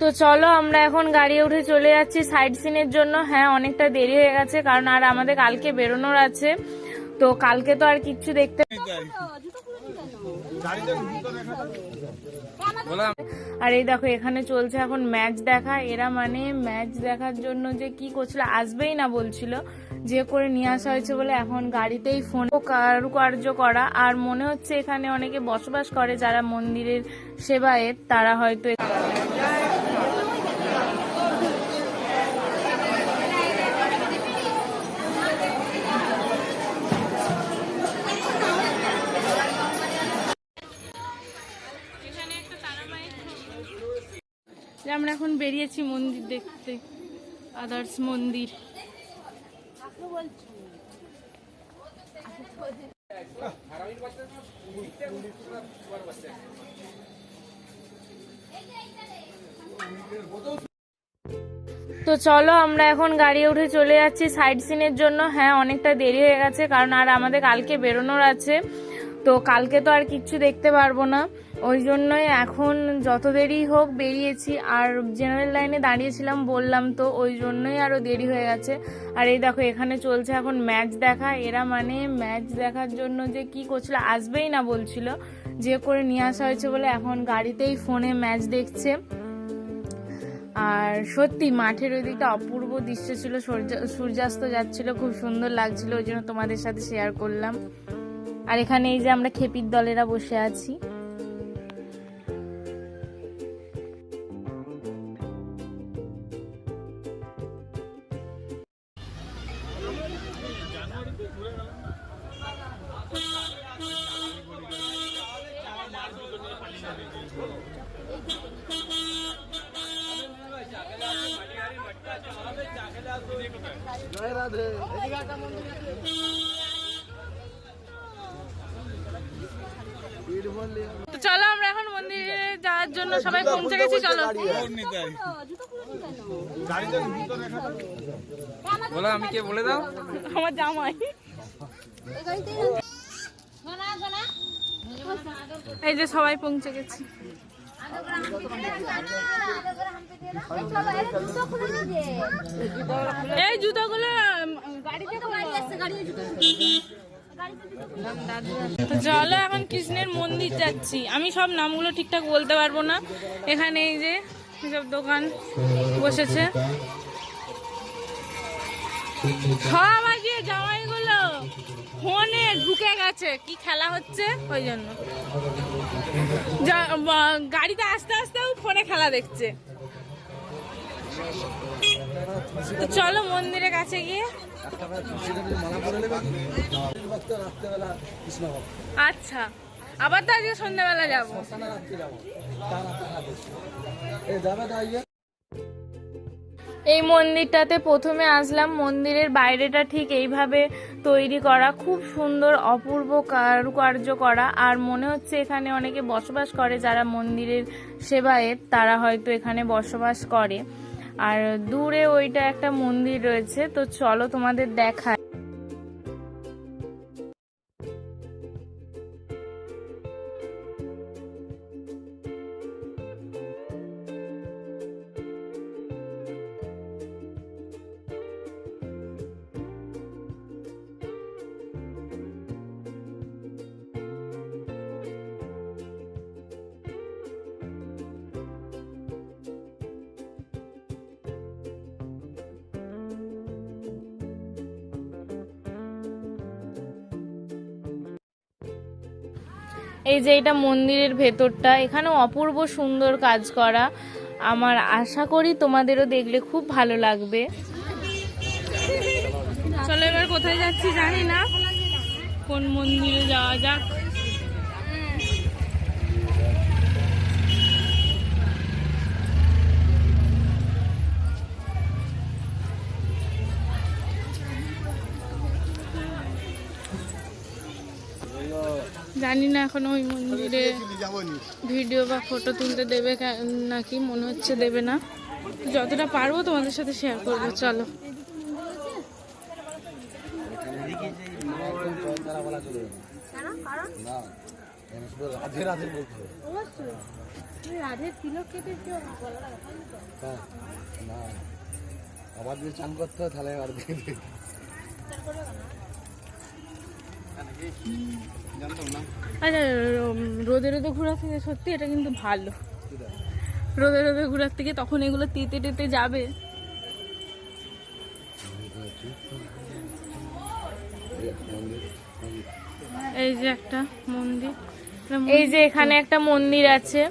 তো চলো আমরা এখন গাড়ি উঠে চলে যাচ্ছি সাইড সিনের জন্য। হ্যাঁ অনেকটা দেরি হয়ে গেছে কারণ আর আমাদের কালকে বেরোনোর আছে। তো কালকে তো আর কিচ্ছু দেখতে আর এই দেখো এখানে চলছে এখন ম্যাচ দেখা। এরা মানে ম্যাচ দেখার জন্য যে কি করছিল আসবেই না বলছিল। যে করে নিয়ে আসা হয়েছে বলে এখন গাড়িতেই ফোন কারুকার্য করা। আর মনে হচ্ছে এখানে অনেকে বসবাস করে যারা মন্দিরের সেবায়েত, তারা হয়তো আমরা এখন বেরিয়েছি মন্দির দেখতে, আদার্স মন্দির। তো চলো আমরা এখন গাড়ি উঠে চলে যাচ্ছি সাইড সিনের জন্য। হ্যাঁ অনেকটা দেরি হয়ে গেছে, কারণ আর আমাদের কালকে বেরোনোর আছে। তো কালকে তো আর কিচ্ছু দেখতে পারব না। ওই জন্যই এখন যত দেরি হোক বেরিয়েছি, আর জেনারেল লাইনে দাঁড়িয়েছিলাম, বললাম তো ওই জন্যই আরও দেরি হয়ে গেছে। আর এই দেখো, এখানে চলছে এখন ম্যাচ দেখা। এরা মানে ম্যাচ দেখার জন্য যে কি করছিল, আসবেই না বলছিল, যে করে নিয়ে আসা হয়েছে বলে এখন গাড়িতেই ফোনে ম্যাচ দেখছে। আর সত্যি মাঠের ওই দিকটা অপূর্ব দৃশ্য ছিল, সূর্য- সূর্যাস্ত যাচ্ছিল, খুব সুন্দর লাগছিল, ওই জন্য তোমাদের সাথে শেয়ার করলাম। আর এখানে এই যে আমরা খেপির দলেরা বসে আছি। তো চলো আমরা এখন মন্দিরে যাওয়ার জন্য সবাই পৌঁছে গেছি চলো। বলো আমি কে বলে দাও? আমার জামাই। এই যে সবাই পৌঁছে গেছি। এই জুতোগুলো চলো এখন কৃষ্ণের মন্দির যাচ্ছি। আমি সব নামগুলো ঠিকঠাক বলতে পারব না। এখানে এই যে সব দোকান বসেছে। সব আজকে জামাইগুলো ফোনে ঢুকে গেছে, কি খেলা হচ্ছে ওই জন্য। গাড়িতে আস্তে আস্তেও ফোনে খেলা দেখছে। তো চলো মন্দিরের কাছে গিয়ে। আচ্ছা আবার তো আজকে সন্ধ্যাবেলা যাব। এই মন্দিরটাতে প্রথমে আসলাম, মন্দিরের বাইরেটা ঠিক এইভাবে তৈরি করা, খুব সুন্দর, অপূর্ব কারুকার্য করা। আর মনে হচ্ছে এখানে অনেকে বসবাস করে, যারা মন্দিরের সেবায়েত তারা হয়তো এখানে বসবাস করে। আর দূরে ওইটা একটা মন্দির রয়েছে, তো চলো তোমাদের দেখায় এই যে এটা মন্দিরের ভেতরটা এখানে অপূর্ব সুন্দর কাজ করা। আমার আশা করি তোমাদেরও দেখলে খুব ভালো লাগবে। চলো এবার কোথায় যাচ্ছি জানি না। কোন মন্দিরে যাওয়া যাক। জানি না এখন ওই মন্দিরে ভিডিও বা ফটো তুলতে দেবে কা- নাকি মনে হচ্ছে দেবে না যতটা পারব তোমাদের সাথে শেয়ার করব চলো রাধে রাধে বলতে হবে হ্যাঁ, না আবার যদি চান করতে হয় তাহলে আর দিয়ে। আচ্ছা রোদে রোদে ঘোরার থেকে সত্যি এটা কিন্তু ভালো। রোদে রোদে ঘোরার থেকে তখন এগুলো তেতে টেতে যাবে। এই যে একটা মন্দির। এই যে এখানে একটা মন্দির আছে।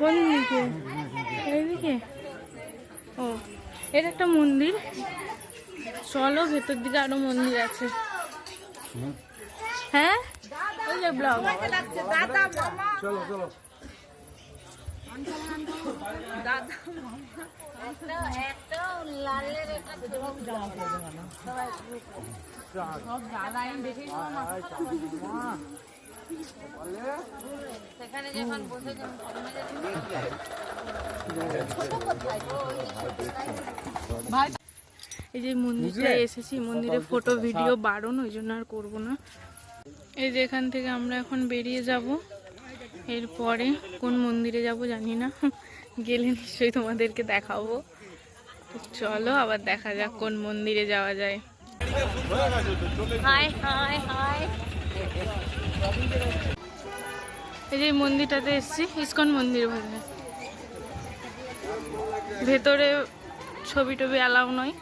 কোন দিকে এইদিকে? ও এটা একটা মন্দির। চলো ভেতর দিকে আরও মন্দির আছে। হ্যাঁ? ব্লগ চলো। চলো এই যে মন্দিরটা এসেছি মন্দিরে ফটো ভিডিও বারণ ওই জন্য আর করব না। এই যে এখান থেকে আমরা এখন বেরিয়ে যাব। এরপরে কোন মন্দিরে যাব জানি না। গেলে নিশ্চয়ই তোমাদেরকে দেখাবো। চলো আবার দেখা যাক কোন মন্দিরে যাওয়া যায়। এই যে মন্দিরটাতে এসেছি ইস্কন মন্দির বলে। ভেতরে ছবি টবি অ্যালাউ নয়।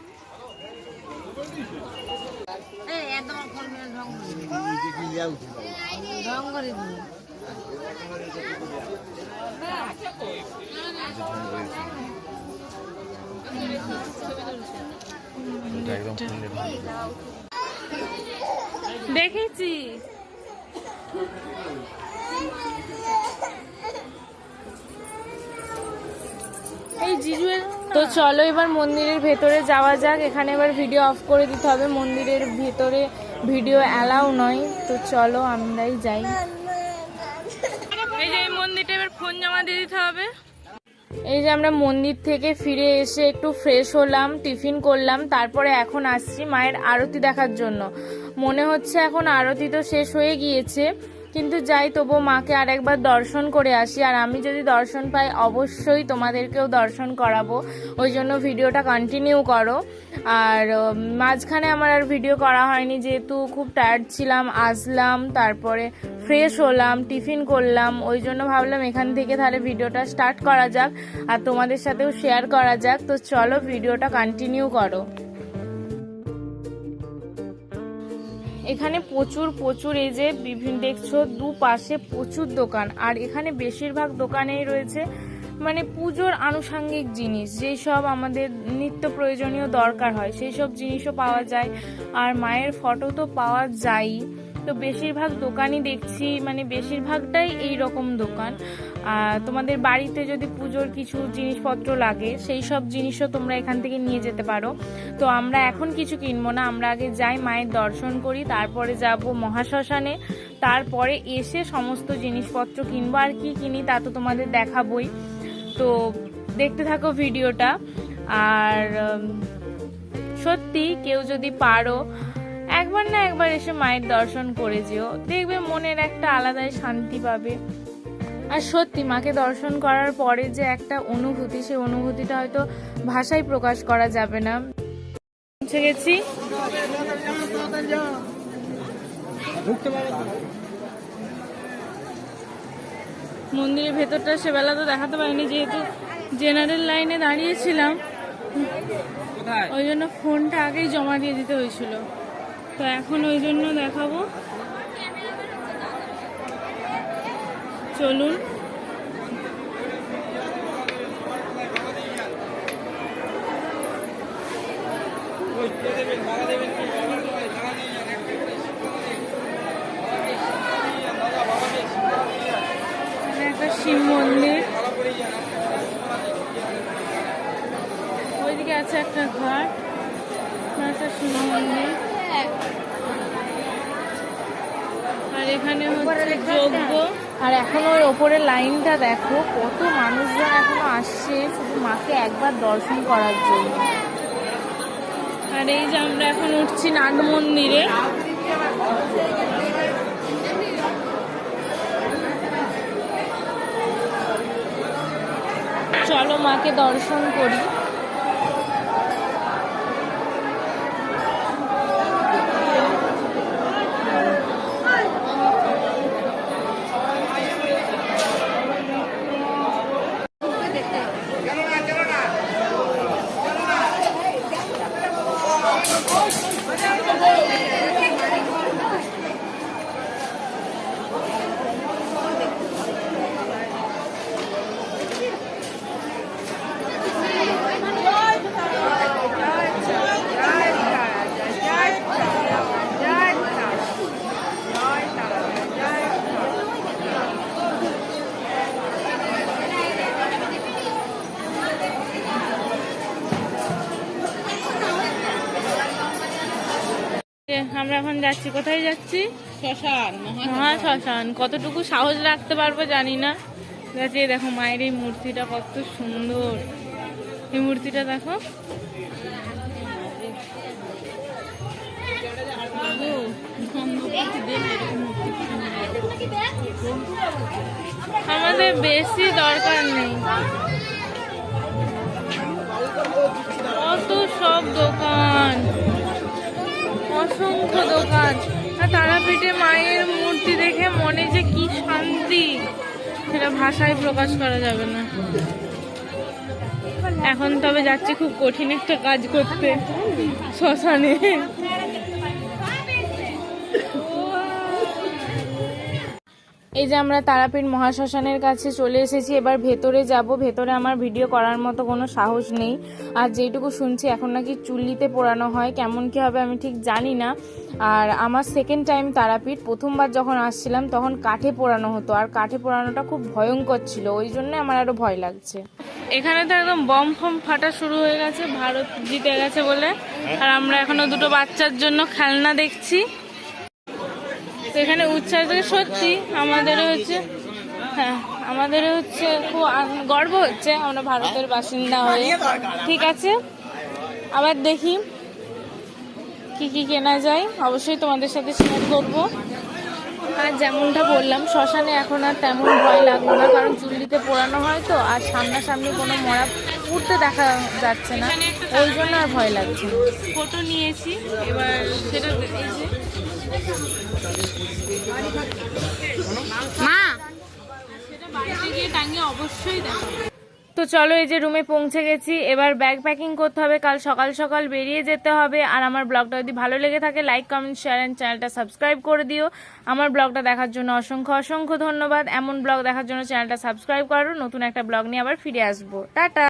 দেখেছি। তো চলো এবার মন্দিরের ভেতরে যাওয়া যাক। এখানে এবার ভিডিও অফ করে দিতে হবে। মন্দিরের ভেতরে ভিডিও অ্যালাউ নয়। তো চলো আমরাই যাই। এই যে এই মন্দিরটা এবার ফোন জমা দিয়ে দিতে হবে। এই যে আমরা মন্দির থেকে ফিরে এসে একটু ফ্রেশ হলাম, টিফিন করলাম, তারপরে এখন আসছি মায়ের আরতি দেখার জন্য। মনে হচ্ছে এখন আরতি তো শেষ হয়ে গিয়েছে। কিন্তু যাই তবু মাকে আর একবার দর্শন করে আসি। আর আমি যদি দর্শন পাই, অবশ্যই তোমাদেরকেও দর্শন করাবো। ওই জন্য ভিডিওটা কন্টিনিউ করো। আর মাঝখানে আমার আর ভিডিও করা হয়নি। যেহেতু খুব টায়ার্ড ছিলাম, আসলাম, তারপরে ফ্রেশ হলাম টিফিন করলাম। ওই জন্য ভাবলাম এখান থেকে তাহলে ভিডিওটা স্টার্ট করা যাক। আর তোমাদের সাথেও শেয়ার করা যাক। তো চলো, ভিডিওটা কন্টিনিউ করো। এখানে প্রচুর প্রচুর এই যে বিভিন্ন দেখছ, দুপাশে প্রচুর দোকান। আর এখানে বেশিরভাগ দোকানেই রয়েছে মানে পুজোর আনুষাঙ্গিক জিনিস, যেই সব আমাদের নিত্য প্রয়োজনীয় দরকার হয়, সেই সব জিনিসও পাওয়া যায়। আর মায়ের ফটো তো পাওয়া যায়ই। তো বেশিরভাগ দোকানই দেখছি মানে বেশিরভাগটাই এই রকম দোকান। আর তোমাদের বাড়িতে যদি পুজোর কিছু জিনিসপত্র লাগে, সেই সব জিনিসও তোমরা এখান থেকে নিয়ে যেতে পারো। তো আমরা এখন কিছু কিনবো না, আমরা আগে যাই মায়ের দর্শন করি, তারপরে যাব মহাশ্মশানে, তারপরে এসে সমস্ত জিনিসপত্র কিনবো। আর কি কিনি তা তো তোমাদের দেখাবই। তো দেখতে থাকো ভিডিওটা। আর সত্যি কেউ যদি পারো একবার না একবার এসে মায়ের দর্শন করে যেও। দেখবে মনের একটা আলাদাই শান্তি পাবে। আর সত্যি মাকে দর্শন করার পরে যে একটা অনুভূতি সেই অনুভূতিটা হয়তো ভাষায় প্রকাশ করা যাবে না। পৌঁছে গেছি। মন্দিরের ভেতরটা সেবেলা তো দেখাতে পারিনি যেহেতু জেনারেল লাইনে দাঁড়িয়েছিলাম। ওই জন্য ফোনটা আগেই জমা দিয়ে দিতে হয়েছিল। তো এখন ওই জন্য দেখাবো। চলুন। একটা শিব মন্দির। ওইদিকে আছে একটা ঘাট একটা শিব মন্দির। এখানে হচ্ছে আর এখন ওর ওপরে লাইনটা দেখো, কত মানুষজন এখনও আসছে, শুধু মাকে একবার দর্শন করার জন্য। আর এই যে আমরা এখন উঠছি নাট মন্দিরে। চলো মাকে দর্শন করি। যাচ্ছি কোথায় যাচ্ছি? শ্মশান শ্মশান কতটুকু সাহস রাখতে পারব জানি না। যাচ্ছি দেখো মায়ের এই মূর্তিটা কত সুন্দর। এই মূর্তিটা দেখো। আমাদের বেশি দরকার নেই। কত সব দোকান। অসংখ্য দোকান। আর তারাপীঠে মায়ের মূর্তি দেখে মনে যে কি শান্তি। সেটা ভাষায় প্রকাশ করা যাবে না। এখন তবে যাচ্ছে, খুব কঠিন একটা কাজ করতে। শ্মশানে। এই যে আমরা তারাপীঠ মহাশ্মশানের কাছে চলে এসেছি, এবার ভেতরে যাব। ভেতরে আমার ভিডিও করার মতো কোনো সাহস নেই। আর যেটুকু শুনছি, এখন নাকি চুল্লিতে পোড়ানো হয়, কেমন কি হবে আমি ঠিক জানি না। আর আমার সেকেন্ড টাইম তারাপীঠ, প্রথমবার যখন আসছিলাম, তখন কাঠে পোড়ানো হতো। আর কাঠে পোড়ানোটা খুব ভয়ঙ্কর ছিল, ওই জন্য আমার আরও ভয় লাগছে। এখানে তো একদম বম ফম ফাটা শুরু হয়ে গেছে, ভারত জিতে গেছে বলে। আর আমরা এখনও দুটো বাচ্চার জন্য খেলনা দেখছি। এখানে উচ্ছ্বাস সত্যি আমাদের হচ্ছে হ্যাঁ আমাদের হচ্ছে খুব গর্ব হচ্ছে আমরা ভারতের বাসিন্দা হয়ে। ঠিক আছে, আবার দেখি কি কি কেনা যায়। অবশ্যই তোমাদের সাথে শেয়ার করব। আর যেমনটা বললাম, শ্মশানে এখন আর তেমন ভয় লাগল না, কারণ চুল্লিতে পোড়ানো হয় তো, আর সামনাসামনি কোনো মরা উঠতে দেখা যাচ্ছে না, ওই জন্য আর ভয় লাগছে ফটো নিয়েছি, এবার সেটা এই যে মা সেটা অবশ্যই তো চলো এই যে রুমে পৌঁছে গেছি। এবার ব্যাগ প্যাকিং করতে হবে। কাল সকাল সকাল বেরিয়ে যেতে হবে। আর আমার ব্লগটা যদি ভালো লেগে থাকে লাইক কমেন্ট শেয়ার অ্যান্ড চ্যানেলটা সাবস্ক্রাইব করে দিও। আমার ব্লগটা দেখার জন্য অসংখ্য অসংখ্য ধন্যবাদ। এমন ব্লগ দেখার জন্য চ্যানেলটা সাবস্ক্রাইব করো নতুন একটা ব্লগ নিয়ে আবার ফিরে আসব। টাটা!